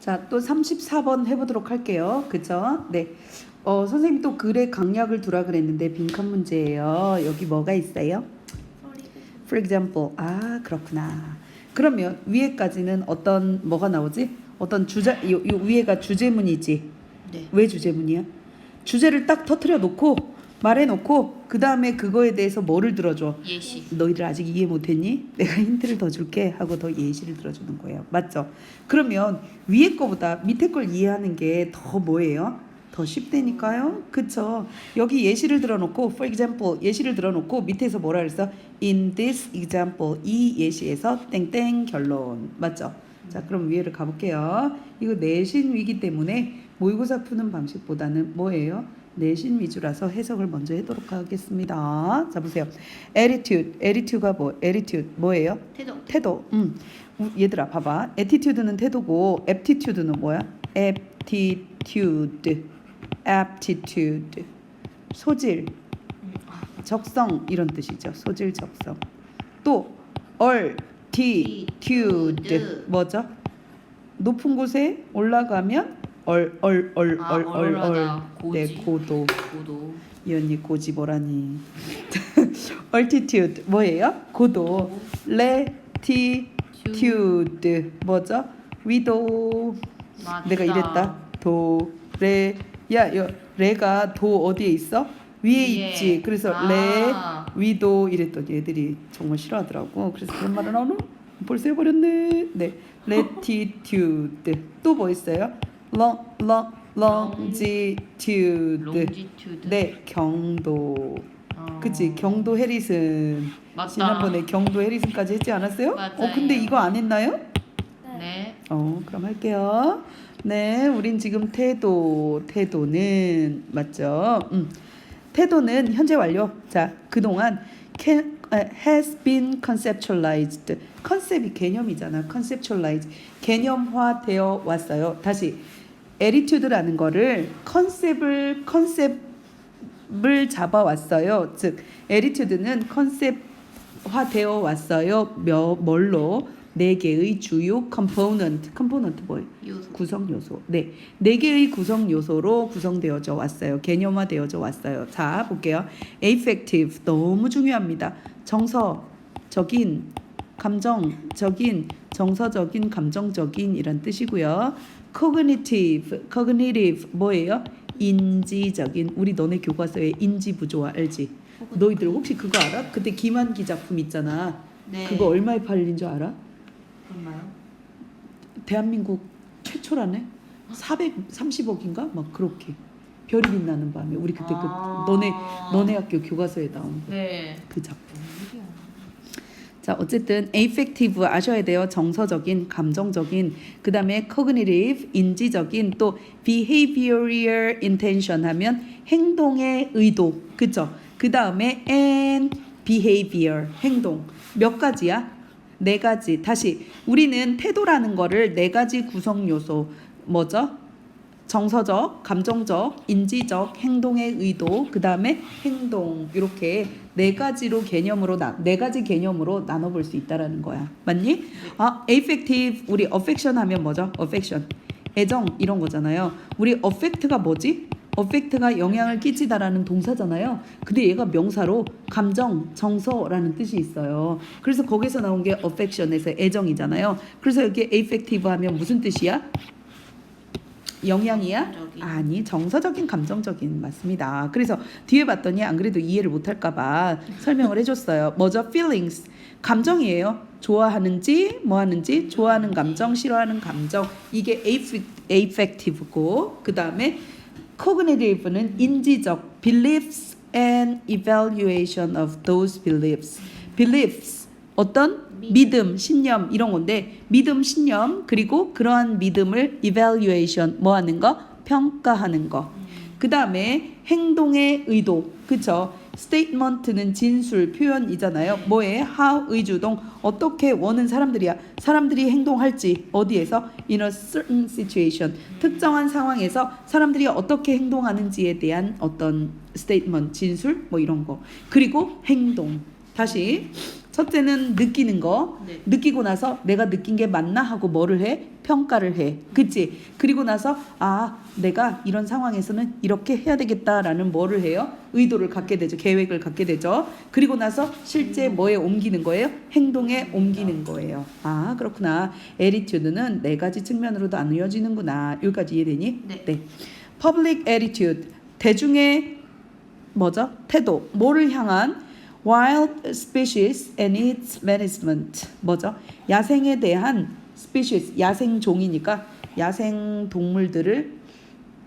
자, 또 34번 해보도록 할게요. 그죠? 네. 어, 선생님 또 글에 강약을 두라 그랬는데 빈칸 문제예요. 여기 뭐가 있어요? For example. 아, 그렇구나. 그러면 위에까지는 어떤 뭐가 나오지? 어떤 주자 요, 요 위에가 주제문이지. 네. 왜 주제문이야? 주제를 딱 터트려 놓고 말해 놓고 그 다음에 그거에 대해서 뭐를 들어줘? 예시. 너희들 아직 이해 못했니? 내가 힌트를 더 줄게 하고 더 예시를 들어주는 거예요. 맞죠? 그러면 위에 거보다 밑에 걸 이해하는 게 더 뭐예요? 더 쉽다니까요. 그쵸? 여기 예시를 들어놓고, for example, 예시를 들어놓고 밑에서 뭐라 그랬어? In this example, 이 예시에서 땡땡 결론. 맞죠? 자, 그럼 위에를 가볼게요. 이거 내신 위기 때문에 모의고사 푸는 방식보다는 뭐예요? 내신 위주라서 해석을 먼저 해도록 하겠습니다. 자 보세요. attitude, attitude가 뭐? attitude 뭐예요? 태도. 태도. 음. 우- 얘들아 봐봐. attitude는 태도고 aptitude는 뭐야? aptitude, aptitude. 소질, 적성 이런 뜻이죠. 소질, 적성. 또 altitude 뭐죠? 높은 곳에 올라가면 얼얼얼 아, 얼얼얼 얼얼하다. 네 고지. 고도 고도. 이 언니 고지 뭐라니 altitude 뭐예요? 고도 latitude 뭐죠? 위도 맞다. 내가 이랬다 도레야 레가 도 어디에 있어? 위에 위에. 있지 그래서 아. 레 위도 이랬더니 애들이 정말 싫어하더라고 그래서 그런 말을 하노? 벌써 해버렸네 네 latitude 또뭐 있어요? Long long longitude 롱지튜드. 네 경도 어. 그치 경도 해리슨 맞다. 지난번에 경도 해리슨까지 했지 않았어요? 어 맞아요. 근데 이거 안 했나요? 네. 어 그럼 할게요 네 우린 지금 태도 태도는 맞죠? 음. 태도는 현재 완료 자 그동안 can, 아, has been conceptualized 컨셉이 개념이잖아 conceptualize 개념화 되어 왔어요 다시 attitude라는 거를 컨셉을 컨셉을 잡아왔어요 즉 attitude는 컨셉화 되어 왔어요 몇 뭘로 네 개의 주요 component 뭐예요? 요소. 구성 요소. 네. 네 개의 구성 요소로 구성되어져 왔어요. 개념화 되어져 왔어요. 자, 볼게요. affective 너무 중요합니다. 정서적인 감정적인 정서적인 감정적인 이란 뜻이고요. Cognitive cognitive 뭐예요? 인지적인 우리 너네 교과서에 인지 부조화 알지? 너희들 혹시 그거 알아? 그때 김한기 작품 있잖아. 네. 그거 얼마에 팔린 줄 알아? 얼마요? 대한민국 최초라네. 430억인가? 막 그렇게. 별이 빛나는 밤에 우리 그때 아. 그 너네 너네 학교 교과서에 나온 네. 그 작품. 자, 어쨌든 affective 아셔야 돼요. 정서적인, 감정적인, 그 다음에 cognitive 인지적인 또 behavioral intention 하면 행동의 의도. 그죠? 그다음에 and behavior 행동. 몇 가지야? 네 가지. 다시 우리는 태도라는 거를 네 가지 구성 요소 뭐죠? 정서적, 감정적, 인지적, 행동의 의도, 그 다음에 행동 이렇게 네 가지로 개념으로 나, 네 가지 개념으로 나눠볼 수 있다라는 거야. 맞니? 아, affective 우리 affection 하면 뭐죠? affection 애정 이런 거잖아요. 우리 affect가 뭐지? affect가 영향을 끼치다라는 동사잖아요. 근데 얘가 명사로 감정, 정서라는 뜻이 있어요. 그래서 거기서 나온 게 affection에서 애정이잖아요. 그래서 여기 affective 하면 무슨 뜻이야? 영향이야? 정서적인. 아니 정서적인 감정적인 맞습니다. 그래서 뒤에 봤더니 안 그래도 이해를 못할까봐 설명을 해줬어요. 뭐죠? feelings 감정이에요. 좋아하는지 뭐 하는지 좋아하는 감정 싫어하는 감정 이게 affect- affective고 그 다음에 cognitive는 인지적 beliefs and evaluation of those beliefs beliefs 어떤 믿음, 신념 이런 건데 믿음, 신념 그리고 그러한 믿음을 evaluation 뭐 하는 거 평가하는 거. 그 다음에 행동의 의도, 그쵸? statement는 진술, 표현이잖아요. 뭐에 how 의주동 어떻게 원하는 사람들이야. 사람들이 행동할지 어디에서 in a certain situation 특정한 상황에서 사람들이 어떻게 행동하는지에 대한 어떤 statement, 진술 뭐 이런 거. 그리고 행동. 다시 첫째는 느끼는 거. 네. 느끼고 나서 내가 느낀 게 맞나 하고 뭐를 해? 평가를 해. 그치? 그리고 나서 아, 내가 이런 상황에서는 이렇게 해야 되겠다라는 뭐를 해요? 의도를 갖게 되죠. 계획을 갖게 되죠. 그리고 나서 실제 뭐에 옮기는 거예요? 행동에 옮기는 거예요. 아, 그렇구나. 에리튜드는 네 가지 측면으로도 나누어지는구나. 여기까지 이해되니? 네. Public attitude. 대중의 뭐죠? 태도. 뭐를 향한 wild species and its management. 뭐죠? 야생에 대한 species, 야생 종이니까 야생 동물들을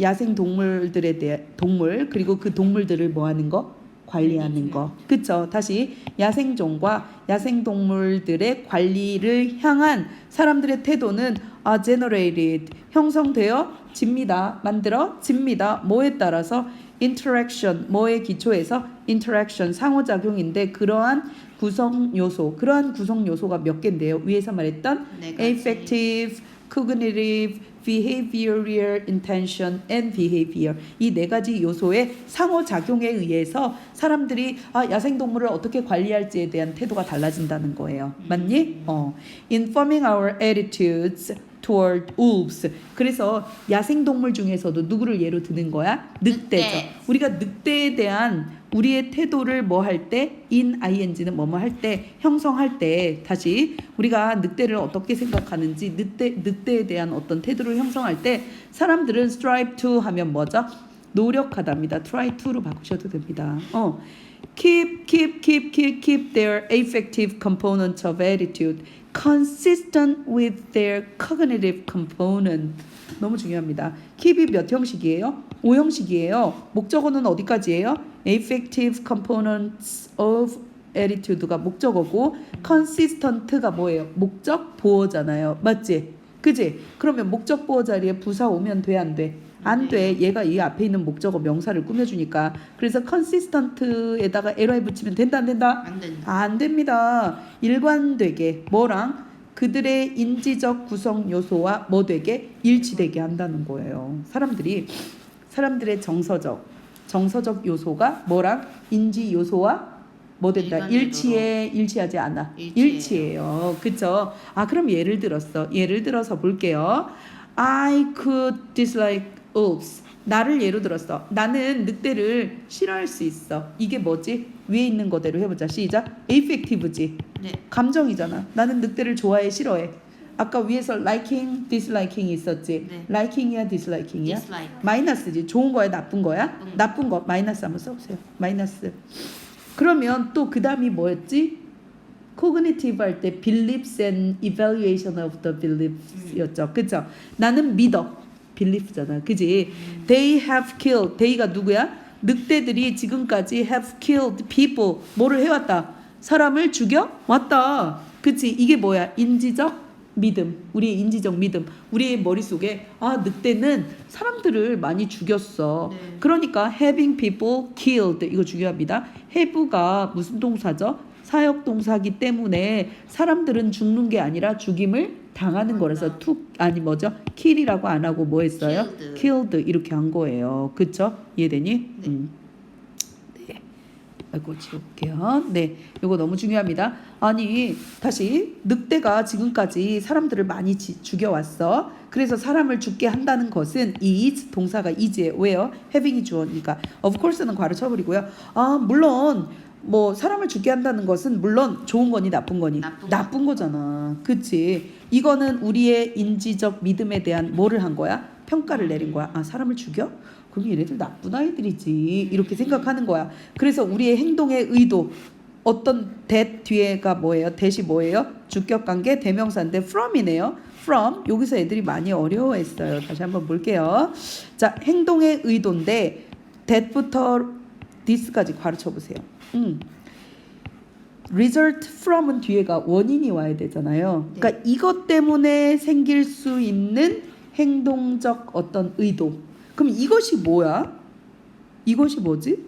야생 동물들에 대해 동물 그리고 그 동물들을 뭐 하는 거? 관리하는 거. 그쵸? 다시 야생종과 야생 동물들의 관리를 향한 사람들의 태도는 아 generated 형성되어 집니다. 만들어 집니다. 뭐에 따라서 interaction 뭐에 기초해서 interaction 상호작용인데 그러한 구성 요소 그러한 구성 요소가 몇 개인데요. 위에서 말했던 네 affective, cognitive, behavioral intention and behavior 이 네 가지 요소의 상호작용에 의해서 사람들이 아, 야생동물을 어떻게 관리할지에 대한 태도가 달라진다는 거예요. 맞니? 어. Informing our attitudes toward wolves. 그래서 야생 동물 중에서도 누구를 예로 드는 거야? 늑대죠. 늑대. 우리가 늑대에 대한 우리의 태도를 뭐 할 때 in ing는 뭐뭐 할 때 형성할 때 다시 우리가 늑대를 어떻게 생각하는지 늑대 늑대에 대한 어떤 태도를 형성할 때 사람들은 strive to 하면 뭐죠? 노력하답니다. try to로 바꾸셔도 됩니다. 어. keep keep keep keep keep their affective component of attitude consistent with their cognitive component. 너무 중요합니다. keep이 몇 형식이에요? 5형식이에요. 목적어는 어디까지예요? affective components of attitude가 목적어고 consistent가 뭐예요? 목적 보어잖아요. 맞지? 그지? 그러면 목적 보어 자리에 부사 오면 돼 안 돼? 안 돼. 얘가 이 앞에 있는 목적어 명사를 꾸며주니까. 그래서 consistent에다가 ly 붙이면 된다 안 된다? 안 된다. 안 됩니다. 일관되게 뭐랑 그들의 인지적 구성 요소와 뭐 되게 일치되게 한다는 거예요. 사람들이 사람들의 정서적 정서적 요소가 뭐랑 인지 요소와 뭐 된다. 일치해 일치하지 않아 일치해요. 일치해요 그쵸 아 그럼 예를 들었어 예를 들어서 볼게요 I could dislike wolves 나를 예로 들었어. 나는 늑대를 싫어할 수 있어. 이게 뭐지? 위에 있는 거대로 해보자. 시작. affective지. 네. 감정이잖아. 나는 늑대를 좋아해 싫어해. 아까 위에서 liking disliking이 있었지. 네. liking이야 disliking이야? Dislike. 마이너스지. 좋은 거야 나쁜 거야? 나쁜 거. 나쁜 거. 마이너스 한번 써보세요. 마이너스. 그러면 또 그 다음이 뭐였지? cognitive 할때 beliefs and evaluation of the beliefs였죠. 그죠 나는 믿어 belief잖아. 그지? They have killed. They가 누구야? 늑대들이 지금까지 have killed people. 뭐를 해왔다? 사람을 죽여 왔다. 그치? 이게 뭐야? 인지적 믿음, 우리의 인지적 믿음, 우리의 머릿속에 아 늑대는 사람들을 많이 죽였어. 네. 그러니까 having people killed. 이거 중요합니다. have가 무슨 동사죠? 사역 동사기 때문에 사람들은 죽는 게 아니라 죽임을 당하는 거라서 to 아니 뭐죠? kill이라고 안 하고 뭐 했어요? Killed. 이렇게 한 거예요. 그쵸? 이해되니? 네. 음. 네. 아이고 지울게요. 네, 이거 너무 중요합니다. 아니 다시 늑대가 지금까지 사람들을 많이 지- 죽여왔어. 그래서 사람을 죽게 한다는 것은 is 동사가 is에 왜요? having이 주어니까 of course는 괄호 쳐버리고요. 아 물론 뭐 사람을 죽게 한다는 것은 물론 좋은 거니 나쁜 거니 나쁜 거. 거잖아. 그치? 이거는 우리의 인지적 믿음에 대한 뭐를 한 거야? 평가를 내린 거야. 아 사람을 죽여? 그럼 얘네들 나쁜 아이들이지 이렇게 생각하는 거야. 그래서 우리의 행동의 의도 어떤 that 뒤에가 뭐예요? that이 뭐예요? 주격 관계 대명사인데 from이네요. from 여기서 애들이 많이 어려워했어요. 다시 한번 볼게요. 자 행동의 의도인데 that부터 this까지 가르쳐 보세요. 음. result from은 뒤에가 원인이 와야 되잖아요. 네. 그러니까 이것 때문에 생길 수 있는 행동적 어떤 의도. 그럼 이것이 뭐야? 이것이 뭐지?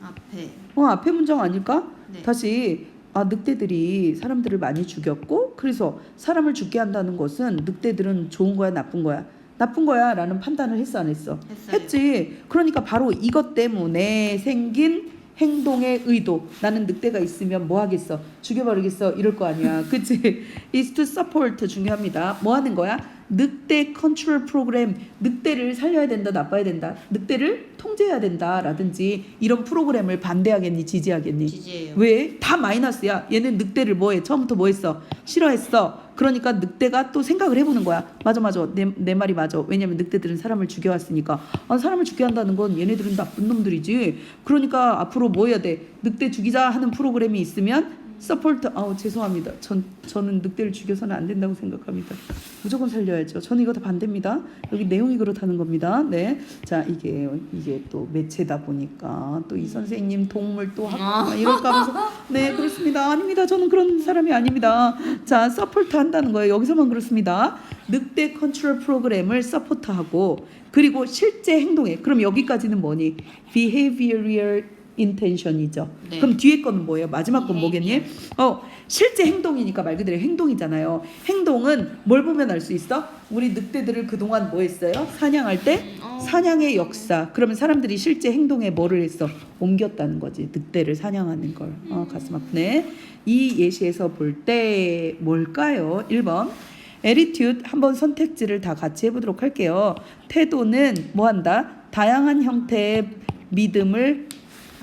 앞에. 어 앞에 문장 아닐까? 네. 다시 아 늑대들이 사람들을 많이 죽였고 그래서 사람을 죽게 한다는 것은 늑대들은 좋은 거야 나쁜 거야 나쁜 거야 라는 판단을 했어 안 했어? 했어요. 했지. 그러니까 바로 이것 때문에 생긴 행동의 의도. 나는 늑대가 있으면 뭐 하겠어? 죽여버리겠어. 이럴 거 아니야. 그치? is to support 중요합니다. 뭐 하는 거야? 늑대 컨트롤 프로그램. 늑대를 살려야 된다, 나빠야 된다. 늑대를 통제해야 된다. 라든지 이런 프로그램을 반대하겠니, 지지하겠니? 지지예요. 왜? 다 마이너스야. 얘는 늑대를 뭐 해? 처음부터 뭐 했어? 싫어했어. 그러니까 늑대가 또 생각을 해보는 거야. 맞아, 맞아. 내, 내 말이 맞아. 왜냐면 늑대들은 사람을 죽여왔으니까. 아, 사람을 죽게 한다는 건 얘네들은 나쁜 놈들이지. 그러니까 앞으로 뭐 해야 돼? 늑대 죽이자 하는 프로그램이 있으면 서포트 아우 죄송합니다. 전 저는 늑대를 죽여서는 안 된다고 생각합니다. 무조건 살려야죠. 저는 이거 다 반대입니다. 여기 내용이 그렇다는 겁니다. 네. 자, 이게 이게 또 매체다 보니까 또 이 선생님 동물 또 하고 이럴까 하면서 네, 그렇습니다. 아닙니다. 저는 그런 사람이 아닙니다. 자, 서포트 한다는 거예요. 여기서만 그렇습니다. 늑대 컨트롤 프로그램을 서포트하고 그리고 실제 행동에 그럼 여기까지는 뭐니? behavioral intention이죠. 네. 그럼 뒤에 거는 뭐예요? 마지막 건 뭐겠니? 어, 실제 행동이니까 말 그대로 행동이잖아요. 행동은 뭘 보면 알 수 있어? 우리 늑대들을 그동안 뭐 했어요? 사냥할 때 어. 사냥의 역사. 그러면 사람들이 실제 행동에 뭐를 했어? 옮겼다는 거지. 늑대를 사냥하는 걸. 어, 가슴 아프네. 이 예시에서 볼 때 뭘까요? 1번. attitude 한번 선택지를 다 같이 해보도록 할게요. 태도는 뭐 한다? 다양한 형태의 믿음을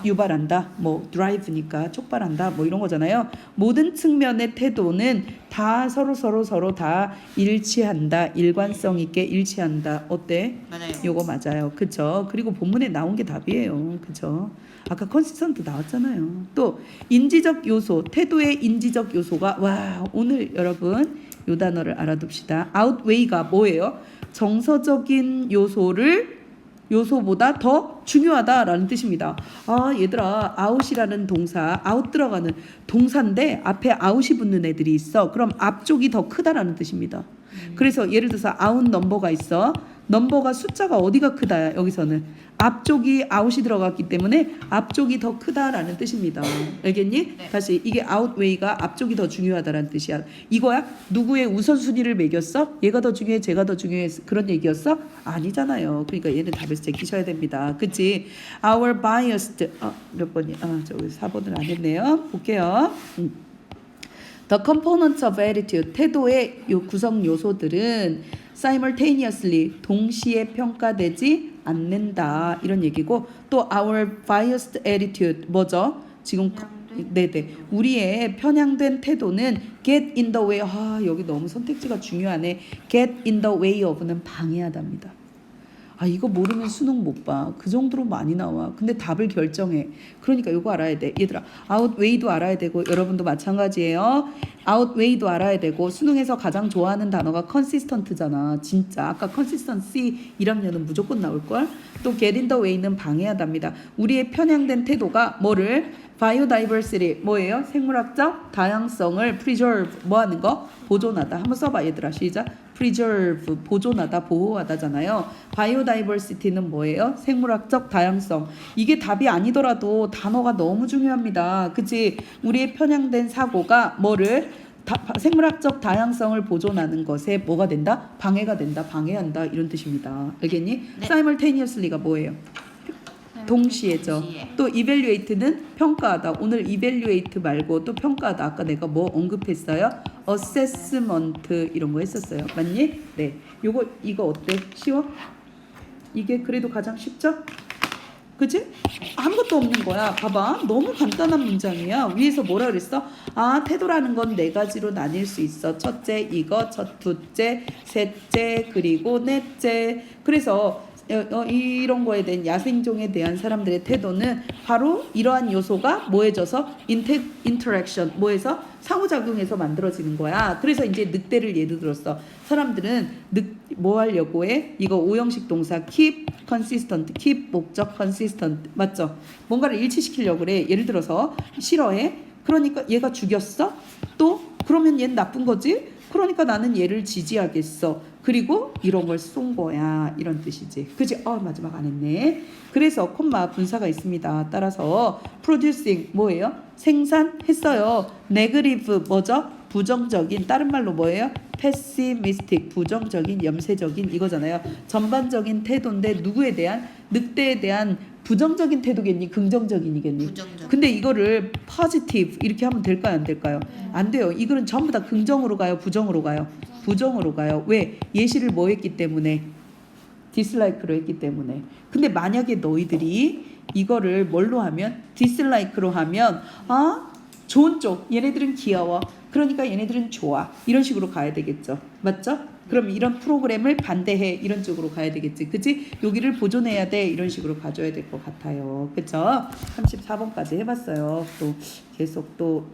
유발한다. 뭐 드라이브니까 촉발한다. 뭐 이런 거잖아요. 모든 측면의 태도는 다 서로 서로 서로 다 일치한다. 일관성 있게 일치한다. 어때? 맞아요. 요거 맞아요. 그쵸? 그리고 본문에 나온 게 답이에요. 그쵸? 아까 컨시스턴트 나왔잖아요. 또 인지적 요소, 태도의 인지적 요소가 와 오늘 여러분 요 단어를 알아둡시다. outweight가 뭐예요? 정서적인 요소를 요소보다 더 중요하다라는 뜻입니다. 아 얘들아 아웃이라는 동사 아웃 들어가는 동사인데 앞에 아웃이 붙는 애들이 있어. 그럼 앞쪽이 더 크다라는 뜻입니다. 그래서 예를 들어서 아웃 넘버가 있어. 넘버가 숫자가 어디가 크다 여기서는 앞쪽이 아웃이 들어갔기 때문에 앞쪽이 더 크다라는 뜻입니다. 알겠니? 네. 다시 이게 아웃웨이가 앞쪽이 더 중요하다라는 뜻이야. 이거야? 누구의 우선순위를 매겼어? 얘가 더 중요해, 제가 더 중요해 그런 얘기였어? 아니잖아요. 그러니까 얘는 답에서 제끼셔야 됩니다. 그치? Our biased 어, 몇 번이? 아 저기 4번을 안 했네요. 볼게요. 음. The components of attitude 태도의 요 구성 요소들은 simultaneously 동시에 평가되지 않는다 이런 얘기고 또 our biased attitude 뭐죠? 지금 네네 우리의 편향된 태도는 get in the way 아 여기 너무 선택지가 중요하네 get in the way of는 방해하답니다. 아 이거 모르면 수능 못 봐. 그 정도로 많이 나와. 근데 답을 결정해. 그러니까 이거 알아야 돼. 얘들아 outweight도 알아야 되고 여러분도 마찬가지예요. outweight도 알아야 되고 수능에서 가장 좋아하는 단어가 consistent잖아. 진짜 아까 consistency 1학년은 무조건 나올 걸. 또 the way는 방해하답니다. 우리의 편향된 태도가 뭐를 biodiversity 뭐예요? 생물학적 다양성을 preserve 뭐 하는 거? 보존하다. 한번 써봐 얘들아 시작. Preserve 보존하다 보호하다잖아요. biodiversity는 뭐예요? 생물학적 다양성. 이게 답이 아니더라도 단어가 너무 중요합니다. 그치? 우리의 편향된 사고가 뭐를 다, 생물학적 다양성을 보존하는 것에 뭐가 된다? 방해가 된다. 방해한다. 이런 뜻입니다. 알겠니? 네. simultaneously가 뭐예요? 동시에죠. 동시에. 또 evaluate는 평가하다. 오늘 evaluate 말고 또 평가하다. 아까 내가 뭐 언급했어요? assessment 이런 거 했었어요. 맞니? 네. 요거 이거 어때? 쉬워? 이게 그래도 가장 쉽죠? 그치? 아무것도 없는 거야. 봐봐. 너무 간단한 문장이야. 위에서 뭐라 그랬어? 아, 태도라는 건 네 가지로 나뉠 수 있어. 첫째, 이거, 첫, 둘째, 셋째, 그리고 넷째. 그래서 이런 거에 대한 야생종에 대한 사람들의 태도는 바로 이러한 요소가 뭐해져서 인테, 인터랙션 뭐해서 상호작용해서 만들어지는 거야. 그래서 이제 늑대를 예를 들었어. 사람들은 늑 뭐 하려고 해? 이거 오형식 동사 keep consistent, keep 목적 consistent 맞죠? 뭔가를 일치시키려고 그래. 예를 들어서 싫어해. 그러니까 얘가 죽였어. 또 그러면 얘는 나쁜 거지. 그러니까 나는 얘를 지지하겠어. 그리고 이런 걸 쏜 거야. 이런 뜻이지. 그지? 어, 마지막 안 했네. 그래서 콤마 분사가 있습니다. 따라서 producing 뭐예요? 생산했어요. negative 뭐죠? 부정적인 다른 말로 뭐예요? pessimistic 부정적인 염세적인 이거잖아요. 전반적인 태도인데 누구에 대한 늑대에 대한 부정적인 태도겠니? 긍정적인이겠니? 부정적. 근데 이거를 positive 이렇게 하면 될까요? 안 될까요? 안 돼요. 이거는 전부 다 긍정으로 가요? 부정으로 가요? 부정으로 가요. 왜? 예시를 뭐 했기 때문에? 디slike로 했기 때문에. 근데 만약에 너희들이 이거를 뭘로 하면? 디slike로 하면 아 좋은 쪽 얘네들은 귀여워. 그러니까 얘네들은 좋아. 이런 식으로 가야 되겠죠. 맞죠? 그럼 이런 프로그램을 반대해 이런 쪽으로 가야 되겠지. 그치? 여기를 보존해야 돼 이런 식으로 가져야 될 것 같아요. 그쵸? 34번까지 해봤어요. 또 계속 또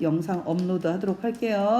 영상 업로드 하도록 할게요.